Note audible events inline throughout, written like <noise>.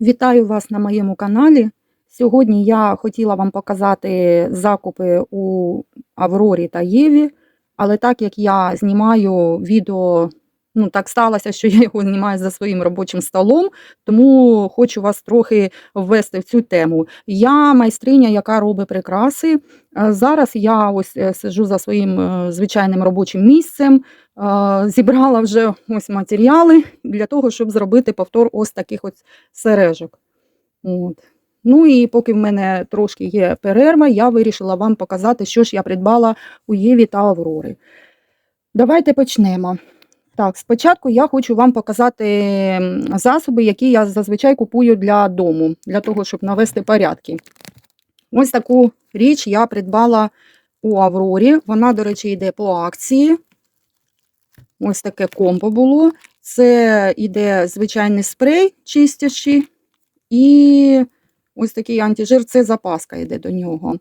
Вітаю вас на моєму каналі. Сьогодні я хотіла вам показати закупи у Аврорі та Єві, але так як я знімаю відео, ну так сталося, що я його знімаю за своїм робочим столом, тому хочу вас трохи ввести в цю тему. Я майстриня, яка робить прикраси. Е, Зараз я ось е, сиджу за своїм е, звичайним робочим місцем. Зібрала вже ось матеріали для того, щоб зробити повтор ось таких ось сережок. От. Ну і поки в мене трошки є перерва, я вирішила вам показати, що ж я придбала у Єві та Аврори. Давайте почнемо. Так, спочатку я хочу вам показати засоби, які я зазвичай купую для дому, для того, щоб навести порядки. Ось таку річ я придбала у Аврорі. Вона, до речі, йде по акції. Ось таке комбо було. Це іде звичайний спрей чистящий і ось такий антижир, це запаска йде до нього.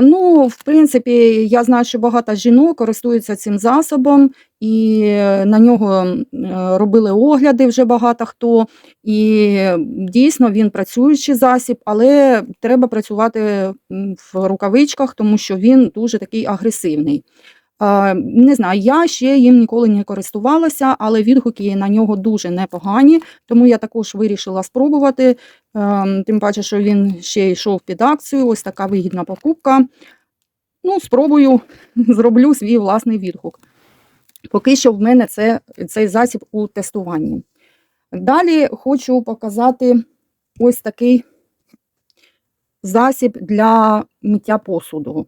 Ну, в принципі, я знаю, що багато жінок користуються цим засобом, і на нього робили огляди вже багато хто. І дійсно він працюючий засіб, але треба працювати в рукавичках, тому що він дуже такий агресивний. Не знаю, я ще їм ніколи не користувалася, але відгуки на нього дуже непогані, тому я також вирішила спробувати. Ем, Тим паче, що він ще йшов під акцію, ось така вигідна покупка. Ну, спробую, <laughs> зроблю свій власний відгук. Поки що в мене це, цей засіб у тестуванні. Далі хочу показати ось такий засіб для миття посуду.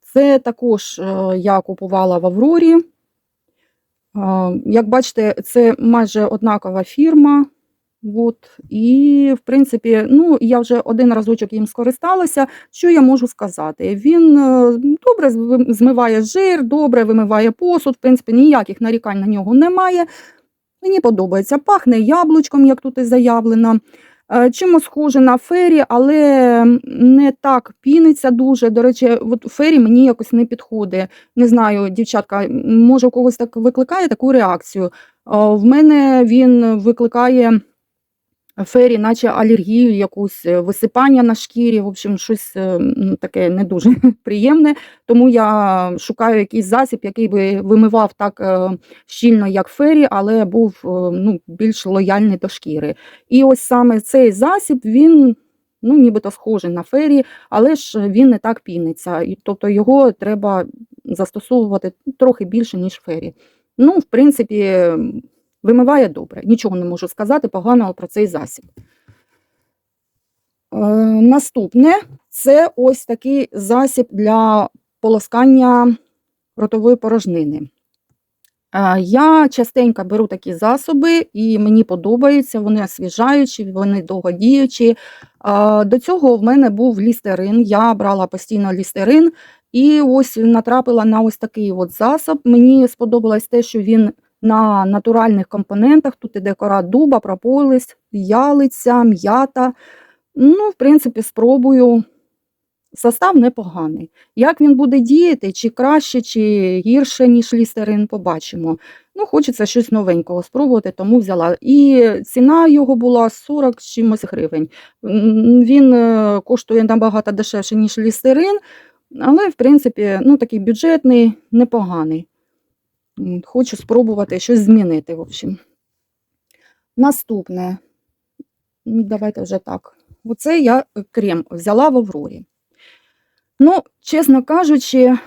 Це також е, я купувала в Аврорі. Е, Як бачите, це майже однакова фірма. От. І, в принципі, ну, я вже один разочок їм скористалася. Що я можу сказати? Він е, добре змиває жир, добре вимиває посуд, в принципі, ніяких нарікань на нього немає. Мені подобається. Пахне яблучком, як тут і заявлено. Е, Чимось схоже на фері, але не так піниться дуже. До речі, от фері мені якось не підходить. Не знаю, дівчатка, може у когось так викликає таку реакцію. Е, В мене він викликає фері, наче алергію, якусь е, висипання на шкірі, в общем, щось е, таке не дуже <laughs> приємне. Тому я шукаю якийсь засіб, який би вимивав так е, щільно, як фері, але був ну, більш лояльний до шкіри. І ось саме цей засіб, він ну, нібито схожий на фері, але ж він не так піниться. І, тобто його треба застосовувати трохи більше, ніж фері. Ну, в принципі, вимиває добре. Нічого не можу сказати поганого про цей засіб. Е, наступне це ось такий засіб для полоскання ротової порожнини. Е, Я частенько беру такі засоби, і мені подобаються, вони освіжаючі, вони довгодіючі. Е, До цього в мене був лістерин. Я брала постійно лістерин, і ось натрапила на ось такий от засоб. Мені сподобалось те, що він на натуральних компонентах. Тут іде кора дуба, прополіс, ялиця, м'ята. Ну, в принципі, спробую. Состав непоганий. Як він буде діяти, чи краще, чи гірше, ніж лістерин, побачимо. Ну, хочеться щось новенького спробувати, тому взяла. І ціна його була 40 чимось гривень. Він е, коштує набагато дешевше, ніж лістерин, але, в принципі, ну, такий бюджетний, непоганий. Хочу спробувати щось змінити, в общем. Наступне. Ну, Давайте вже так. Оце я е, крем взяла в Аврорі. Ну, чесно кажучи,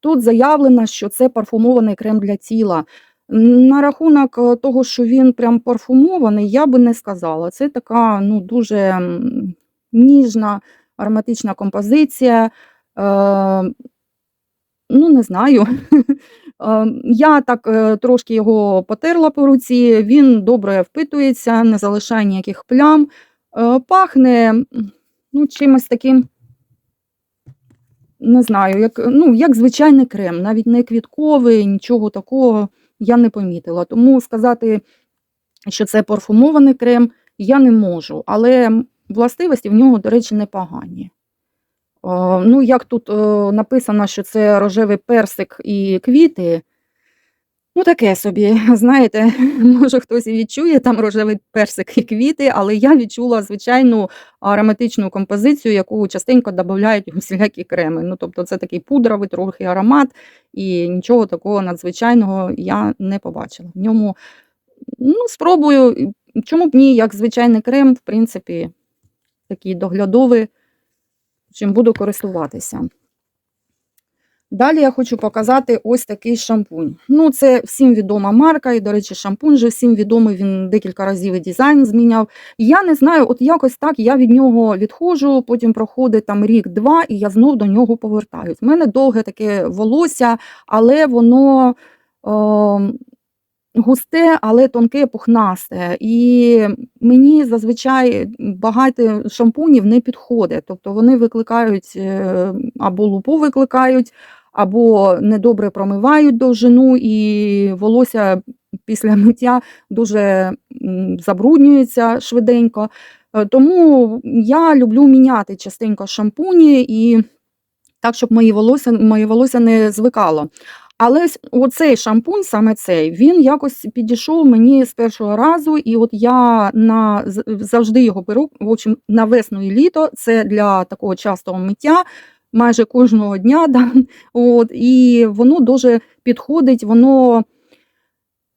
тут заявлено, що це парфумований крем для тіла. На рахунок е, того, що він прям парфумований, я би не сказала. Це така ну, дуже ніжна ароматична композиція. Е, ну, не знаю. <laughs> Е, Я так е, трошки його потерла по руці, він добре впитується, не залишає ніяких плям. Е, Пахне ну, чимось таким, не знаю, як, ну, як звичайний крем, навіть не квітковий, нічого такого я не помітила. Тому сказати, що це парфумований крем, я не можу. Але властивості в нього, до речі, непогані. Е, Ну, як тут е, написано, що це рожевий персик і квіти. Ну, таке собі, <laughs> знаєте, може хтось і відчує там рожевий персик і квіти, але я відчула звичайну ароматичну композицію, яку частенько додають у всілякі креми. Ну, тобто це такий пудровий трохи аромат, і нічого такого надзвичайного я не побачила. В ньому ну, спробую, чому б ні, як звичайний крем, в принципі, такий доглядовий, чим буду користуватися. Далі я хочу показати ось такий шампунь. Ну, це всім відома марка, і, до речі, шампунь же всім відомий, він декілька разів і дизайн зміняв. Я не знаю, от якось так я від нього відходжу, потім проходить там рік-два, і я знов до нього повертаюсь. У мене довге таке волосся, але воно. Е Густе, але тонке, пухнасте. І мені зазвичай багато шампунів не підходить. Тобто вони викликають е, або лупу викликають, або недобре промивають довжину, і волосся після миття дуже забруднюється швиденько. Е, Тому я люблю міняти частенько шампуні і так, щоб мої волосся, моє волосся не звикало. Але оцей шампунь, саме цей, він якось підійшов мені з першого разу, і от я на завжди його беру. В общем, на весну і літо це для такого частого миття. Майже кожного дня, <laughs> да, от, і воно дуже підходить, воно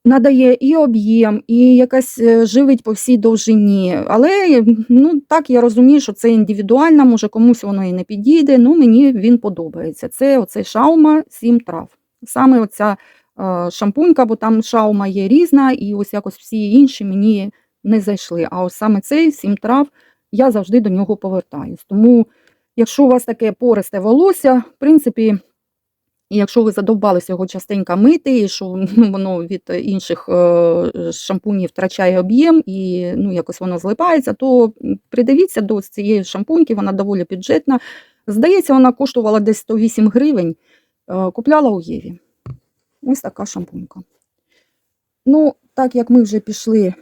надає і об'єм, і якась е, живить по всій довжині. Але ну, так я розумію, що це індивідуально, може комусь воно і не підійде. Ну мені він подобається. Це оцей шаума 7 трав. Саме оця е, шампунька, бо там шаума є різна, і ось якось всі інші мені не зайшли. А ось саме цей 7 трав, я завжди до нього повертаюсь. Тому, якщо у вас таке пористе волосся, в принципі. Якщо ви задовбалися його частенько мити, і що ну, воно від інших е, шампунів втрачає об'єм і ну, якось воно злипається, то придивіться до цієї шампуньки, вона доволі бюджетна. Здається, вона коштувала десь 108 гривень. Е, Купляла у Єві. Ось така шампунька. Ну, так як ми вже пішли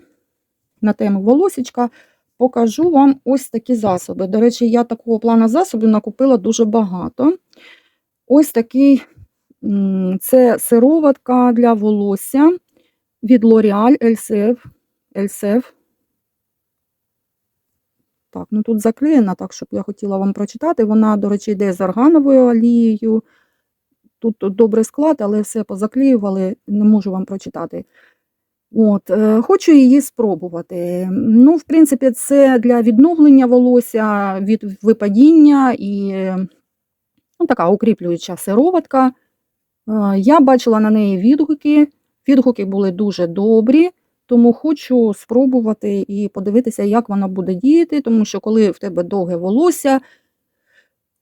на тему волосічка, покажу вам ось такі засоби. До речі, я такого плану засобів накупила дуже багато. Ось такий це сироватка для волосся від L'Oreal LCF. LCF. Так, ну тут заклеєна, так, щоб я хотіла вам прочитати. Вона, до речі, йде з органовою олією. Тут добрий склад, але все позаклеювали, не можу вам прочитати. От, е, хочу її спробувати. Ну, в принципі, це для відновлення волосся від випадіння і ну, така укріплююча сироватка. Е, Я бачила на неї відгуки. Відгуки були дуже добрі, тому хочу спробувати і подивитися, як вона буде діяти, тому що коли в тебе довге волосся,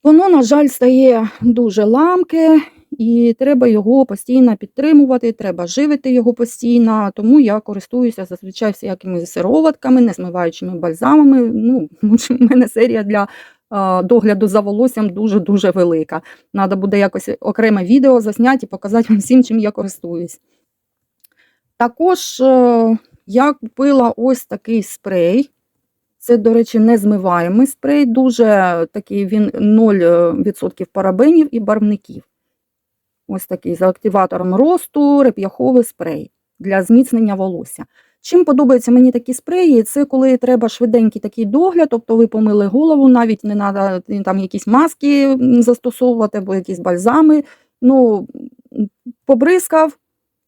воно, на жаль, стає дуже ламке, і треба його постійно підтримувати, треба живити його постійно. Тому я користуюся зазвичай всякими сироватками, несмиваючими бальзамами. Ну, в у мене серія для догляду за волоссям дуже-дуже велика. Треба буде якось окреме відео засняти і показати вам всім, чим я користуюсь. Також е, я купила ось такий спрей. Це, до речі, незмиваємий спрей, дуже такий він 0% парабенів і барвників. Ось такий за активатором росту реп'яховий спрей для зміцнення волосся. Чим подобаються мені такі спреї, це коли треба швиденький такий догляд, тобто ви помили голову, навіть не треба там якісь маски застосовувати або якісь бальзами. Ну, побризкав,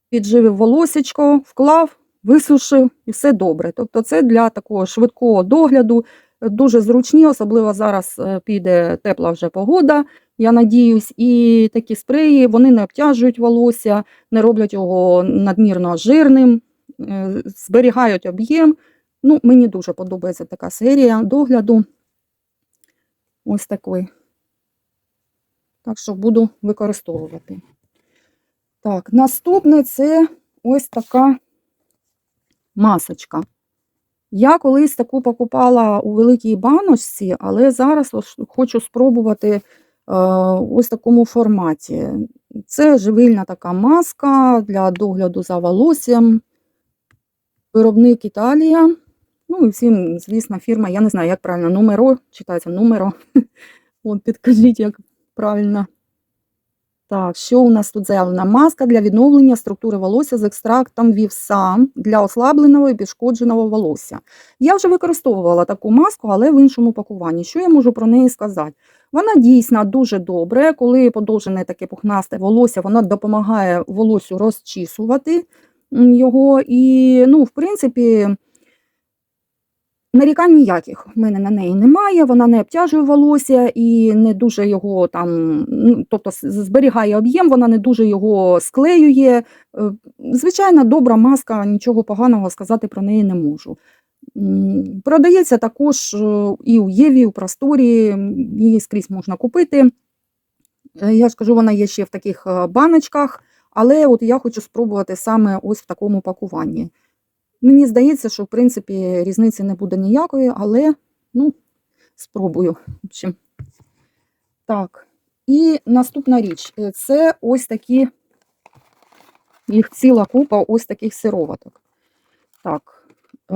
підживив волосечко, вклав, висушив і все добре. Тобто це для такого швидкого догляду е, дуже зручні, особливо зараз е, піде тепла вже погода, я надіюсь, і такі спреї вони не обтяжують волосся, не роблять його надмірно жирним, е, зберігають об'єм. Ну, мені дуже подобається така серія догляду. Ось такий. Так що буду використовувати. Так, наступне це ось така масочка. Я колись таку покупала у великій баночці, але зараз хочу спробувати ось в такому форматі. Це живильна така маска для догляду за волоссям. Виробник Італія. Ну і всім, звісно, фірма, я не знаю, як правильно, номеро, читається номеро. <laughs> От, підкажіть, як правильно. Так, що у нас тут заявлена? Маска для відновлення структури волосся з екстрактом вівса для ослабленого і пошкодженого волосся. Я вже використовувала таку маску, але в іншому пакуванні. Що я можу про неї сказати? Вона дійсно дуже добре, коли подовжене таке пухнасте волосся, воно допомагає волосю розчісувати його. І, ну, в принципі, нарікань ніяких в мене на неї немає. Вона не обтяжує волосся і не дуже його там, ну, тобто зберігає об'єм, вона не дуже його склеює. Е, Звичайна добра маска, нічого поганого сказати про неї не можу. Продається також е, і у Єві, і у просторі, її скрізь можна купити. Е, Я ж кажу, вона є ще в таких баночках, але от я хочу спробувати саме ось в такому пакуванні. Мені здається, що в принципі різниці не буде ніякої, але ну, спробую. В общем. Так, і наступна річ е, це ось такі, їх ціла купа ось таких сироваток. Так, е,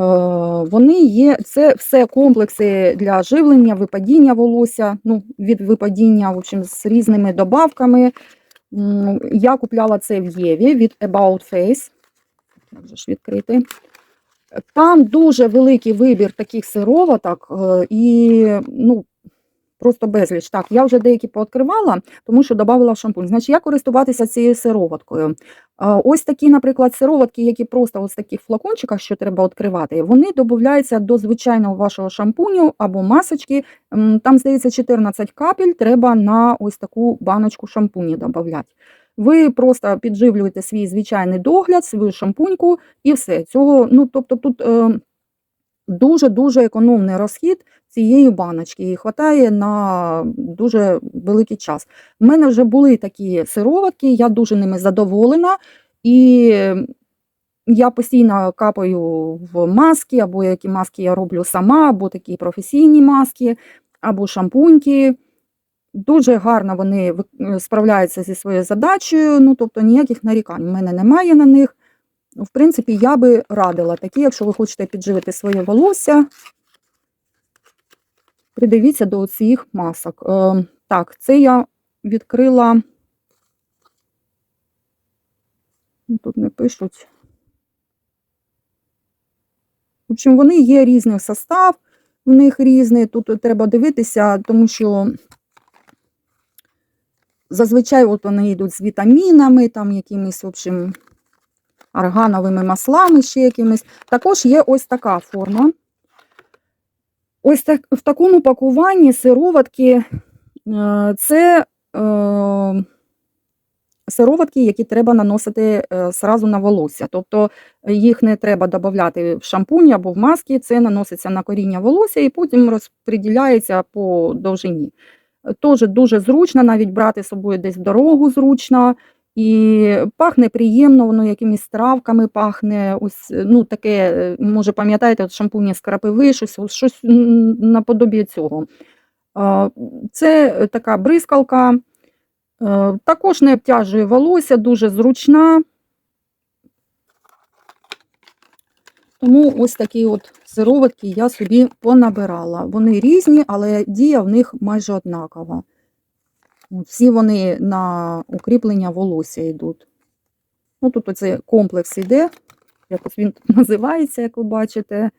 вони є, це все комплекси для живлення, випадіння волосся, ну, від випадіння, в общем, з різними добавками. Я купляла це в Єві від About Face. Як же ж відкрити? Там дуже великий вибір таких сироваток е, і ну, просто безліч. Так, я вже деякі пооткривала, тому що додавала шампунь. Значить, як користуватися цією сироваткою? Ось такі, наприклад, сироватки, які просто ось таких флакончиках, що треба відкривати, вони додаються до звичайного вашого шампуню або масочки. Там, здається, 14 капель треба на ось таку баночку шампуні додати. Ви просто підживлюєте свій звичайний догляд, свою шампуньку і все. Цього, ну, тобто тут дуже-дуже економний розхід цієї баночки і вистачає на дуже великий час. У мене вже були такі сироватки, я дуже ними задоволена. І я постійно капаю в маски, або які маски я роблю сама, або такі професійні маски, або шампуньки. Дуже гарно вони справляються зі своєю задачею, ну тобто ніяких нарікань в мене немає на них. В принципі, я би радила такі, якщо ви хочете підживити своє волосся, придивіться до цих масок. Е, так, це я відкрила. Ну, Тут не пишуть. В общем, вони є різний состав, в них різний. Тут треба дивитися, тому що зазвичай от вони йдуть з вітамінами, там якимись, в общем, органовими маслами, ще якимись. Також є ось така форма. Ось так, в такому пакуванні сироватки е, це е, сироватки, які треба наносити е, сразу на волосся. Тобто їх не треба додати в шампунь або в маски, це наноситься на коріння волосся і потім розподіляється по довжині. Теж дуже зручно, навіть брати з собою десь в дорогу зручно. І пахне приємно, воно якимись травками пахне. Ось, ну, таке, е, може, пам'ятаєте, от шампуні з крапиви, щось, ось щось наподобі цього. Це така бризкалка, е, також не обтяжує волосся, дуже зручна. Тому ось такі от сироватки я собі понабирала. Вони різні, але дія в них майже однакова. Всі вони на укріплення волосся йдуть. Ну, тут оцей комплекс іде, якось він <laughs> називається, як ви бачите.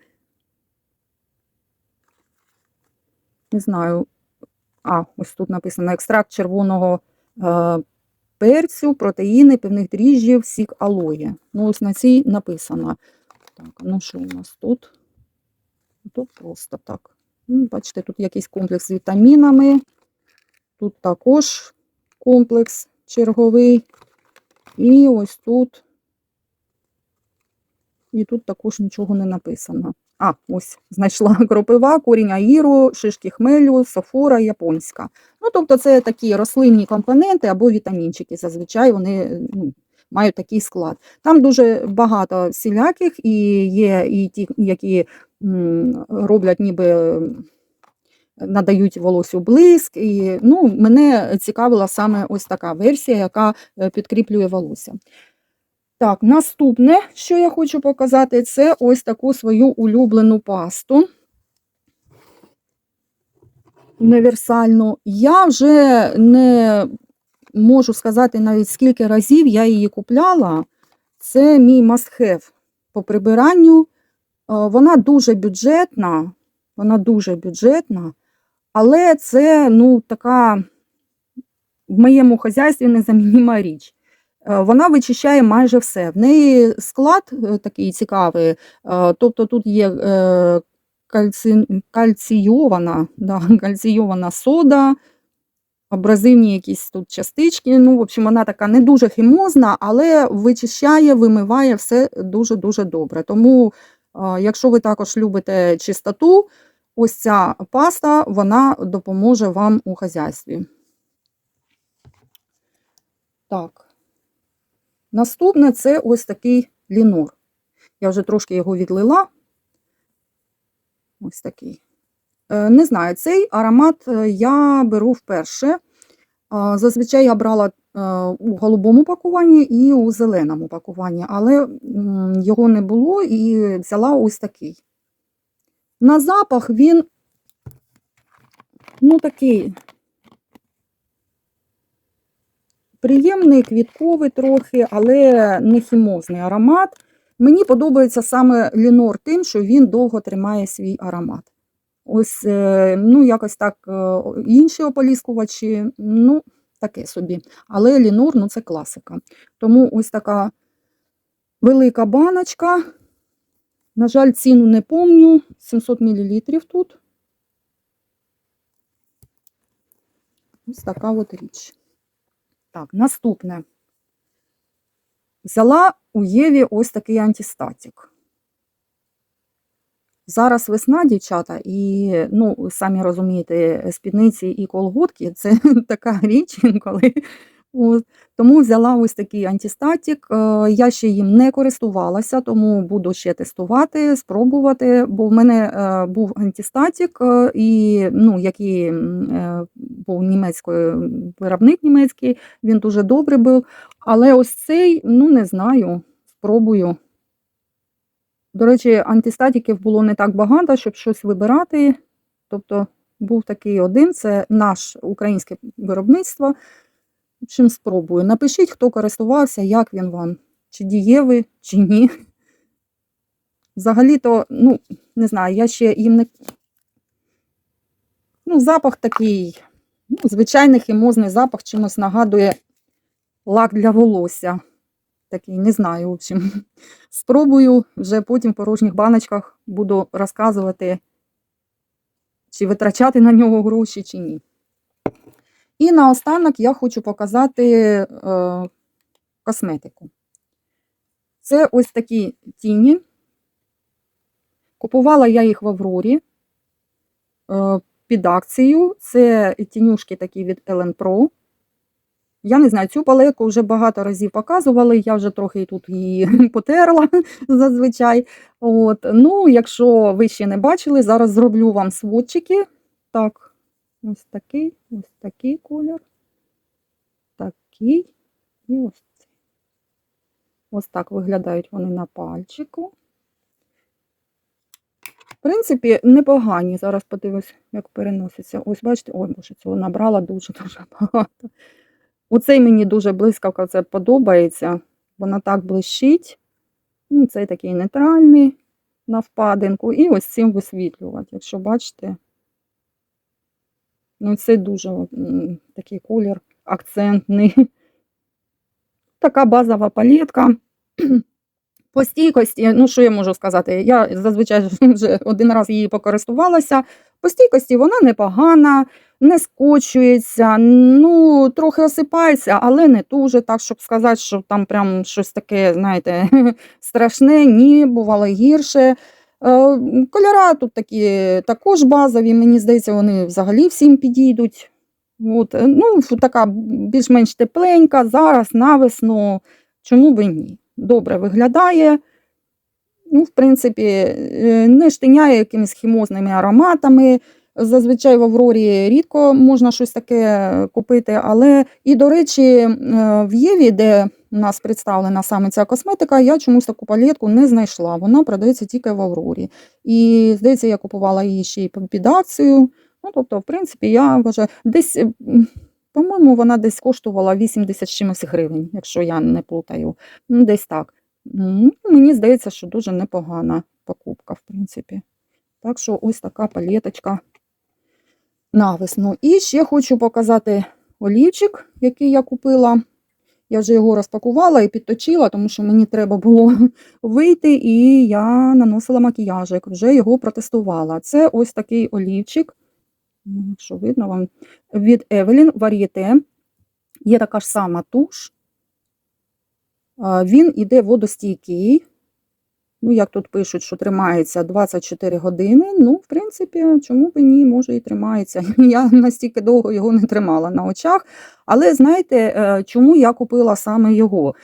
Не знаю. А, ось тут написано екстракт червоного е, перцю, протеїни, певних дріжджів, сік алоє. Ну, ось на цій написано. Так, ну що у нас тут? Тут просто так. Ну, Бачите, тут якийсь комплекс з вітамінами. Тут також комплекс черговий. І ось тут. І тут також нічого не написано. А, ось знайшла <laughs> кропива, корінь аїру, шишки хмелю, софора японська. Ну, тобто, це такі рослинні компоненти або вітамінчики. Зазвичай вони ну, мають такий склад. Там дуже багато всіляких, і є і ті, які роблять ніби надають волосю блиск. І, ну, мене цікавила саме ось така версія, яка е, підкріплює волосся. Так, наступне, що я хочу показати, це ось таку свою улюблену пасту. Універсальну. Я вже не можу сказати навіть скільки разів я її купляла. Це мій must-have по прибиранню. Е, Вона дуже бюджетна, вона дуже бюджетна, але це ну, така в моєму хазяйстві незамінима річ. Е, Вона вичищає майже все. В неї склад е, такий цікавий, тобто тут є кальці... кальційована, да, <laughs> кальційована сода, абразивні якісь тут частички. Ну, в общем, вона така не дуже хімозна, але вичищає, вимиває все дуже-дуже добре. Тому, якщо ви також любите чистоту, ось ця паста вона допоможе вам у хазяйстві. Так. Наступне це ось такий лінор. Я вже трошки його відлила. Ось такий. Е, Не знаю, цей аромат е, я беру вперше. Зазвичай я брала е, у голубому пакуванні і у зеленому пакуванні, але його не було і взяла ось такий. На запах він, ну, такий приємний, квітковий трохи, але не хімозний аромат. Мені подобається саме лінор тим, що він довго тримає свій аромат. Ось, е, ну, якось так е, інші ополіскувачі, ну, таке собі. Але лінор, ну, це класика. Тому ось така велика баночка. На жаль, ціну не помню. 700 мл тут. Ось така от річ. Так, наступне. Взяла у Єві ось такий антистатік. Зараз весна, дівчата, і, ну, самі розумієте, спідниці і колготки це <laughs> така річ інколи. От. Тому взяла ось такий антистатік. Е, Я ще їм не користувалася, тому буду ще тестувати, спробувати, бо в мене е, був антистатік, е, і, ну, який був німецькою, виробник німецький, він дуже добрий був. Але ось цей, ну не знаю, спробую. До речі, антистатіків було не так багато, щоб щось вибирати. Тобто був такий один, це наш українське виробництво. Общем, спробую. Напишіть, хто користувався, як він вам, чи дієвий, чи ні. Взагалі-то, ну, не знаю, я ще їм не. Ну, запах такий, ну, звичайний хімозний запах чимось нагадує лак для волосся. Такий, не знаю, в общем. <laughs> Спробую вже потім в порожніх баночках буду розказувати, чи витрачати на нього гроші, чи ні. І наостанок я хочу показати е, косметику. Це ось такі тіні. Купувала я їх в Аврорі е, під акцію. Це тінюшки такі від Ellen Pro. Я не знаю, цю палетку вже багато разів показували, я вже трохи тут її <laughs> потерла <laughs> зазвичай. От. Ну, якщо ви ще не бачили, зараз зроблю вам сводчики. Так, ось такий, ось такий колір. Такий і ось цей. Ось так виглядають вони на пальчику. В принципі, непогані. Зараз подивлюсь, як переноситься. Ось, бачите, ой, боже, цього набрала дуже-дуже <laughs> багато. Оцей мені дуже блискавка це подобається. Вона так блищить. Ну, Цей такий нейтральний на впадинку. І ось цим висвітлювати. Якщо бачите, ну це дуже такий колір акцентний. <laughs> Така базова палетка. <clears throat> По стійкості, ну що я можу сказати? Я зазвичай <laughs> вже один раз її покористувалася. По стійкості вона непогана, не скочується, ну, трохи осипається, але не дуже так, щоб сказати, що там прям щось таке, знаєте, <laughs> страшне, ні, бувало гірше. Е, Кольора тут такі також базові, мені здається, вони взагалі всім підійдуть. От, е, ну, така більш-менш тепленька, зараз на весну, чому би ні? Добре виглядає. Ну, в принципі, е, не штиняє якимись хімозними ароматами. Зазвичай в Аврорі рідко можна щось таке купити. Але і, до речі, е, в Єві, де у нас представлена саме ця косметика, я чомусь таку палетку не знайшла. Вона продається тільки в Аврорі. І, здається, я купувала її ще й під акцію. Ну, тобто, в принципі, я вважаю, десь По-моєму, вона десь коштувала 80 чимось гривень, якщо я не плутаю. Ну, десь так. Мені здається, що дуже непогана покупка, в принципі. Так що ось така палеточка на весну. І ще хочу показати олівчик, який я купила. Я вже його розпакувала і підточила, тому що мені треба було <laughs> вийти, і я наносила макіяжик, вже його протестувала. Це ось такий олівчик, якщо видно вам, від Evelyn Varieté. Є така ж сама туш. Він іде водостійкий. Ну, як тут пишуть, що тримається 24 години. Ну, в принципі, чому б ні, може і тримається. <laughs> Я настільки довго його не тримала на очах. Але знаєте, е, чому я купила саме його?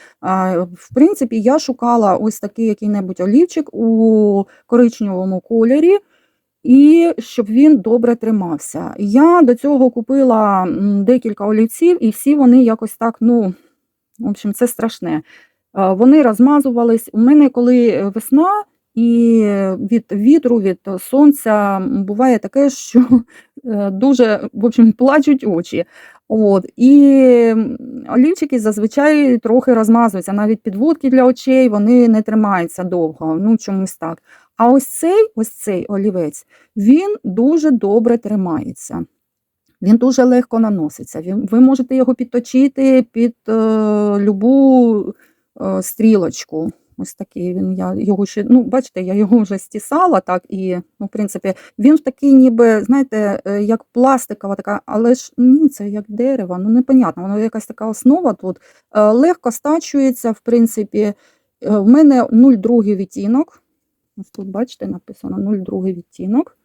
В принципі, я шукала ось такий який-небудь олівчик у коричневому кольорі. І щоб він добре тримався. Я до цього купила декілька олівців, і всі вони якось так, ну, в общем, це страшне. Е, Вони розмазувались. У мене, коли весна, і від вітру, від сонця буває таке, <laughs> що е, дуже в общем, плачуть очі. От. І олівчики зазвичай трохи розмазуються. Навіть підводки для очей вони не тримаються довго. Ну, чомусь так. А ось цей, ось цей олівець, він дуже добре тримається. Він дуже легко наноситься. Ви можете його підточити під е, любу е, стрілочку. Ось такий він. Я його ще, ну, бачите, я його вже стісала, так, і, ну, в принципі, він такий, ніби, знаєте, е, як пластикова така, але ж ні, це як дерево, ну непонятно, воно якась така основа тут. Е, легко стачується, в принципі. Е, В мене 0,2 відтінок. Ось тут, бачите, написано 0,2 відтінок.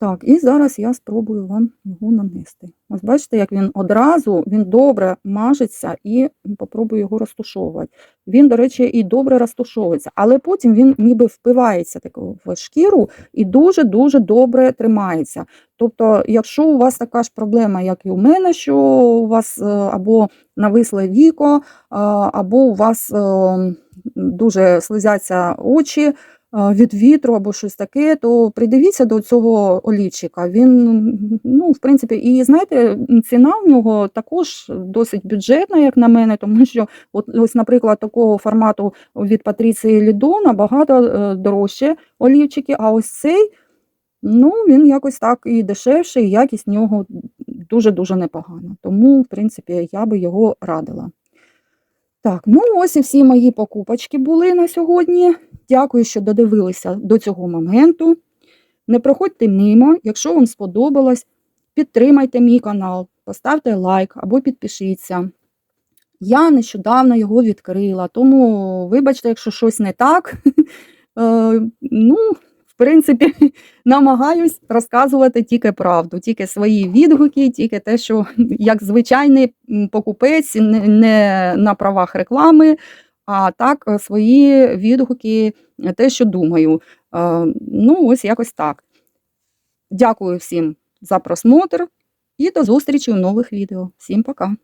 Так, і зараз я спробую вам його нанести. Ось бачите, як він одразу він добре мажеться і попробую його розтушовувати. Він, до речі, і добре розтушовується, але потім він ніби впивається так в шкіру і дуже-дуже добре тримається. Тобто, якщо у вас така ж проблема, як і у мене, що у вас е, або нависле віко, або у вас е, дуже слизяться очі е, від вітру або щось таке, то придивіться до цього олівчика. Він, ну, в принципі, і знаєте, ціна в нього також досить бюджетна, як на мене, тому що, от, ось, наприклад, такого формату від Патріції Лідо набагато е, дорожче олівчики, а ось цей, ну, він якось так і дешевший, і якість в нього дуже-дуже непогана. Тому, в принципі, я би його радила. Так, ну ось і всі мої покупочки були на сьогодні. Дякую, що додивилися до цього моменту. Не проходьте мимо, якщо вам сподобалось, підтримайте мій канал, поставте лайк або підпишіться. Я нещодавно його відкрила, тому вибачте, якщо щось не так. <laughs> Е, Ну, в принципі, <laughs> намагаюсь розказувати тільки правду, тільки свої відгуки, тільки те, що як звичайний покупець, не, не на правах реклами, а так е, свої відгуки, е, те, що думаю. Е, Ну, ось якось так. Дякую всім за просмотр і до зустрічі у нових відео. Всім пока!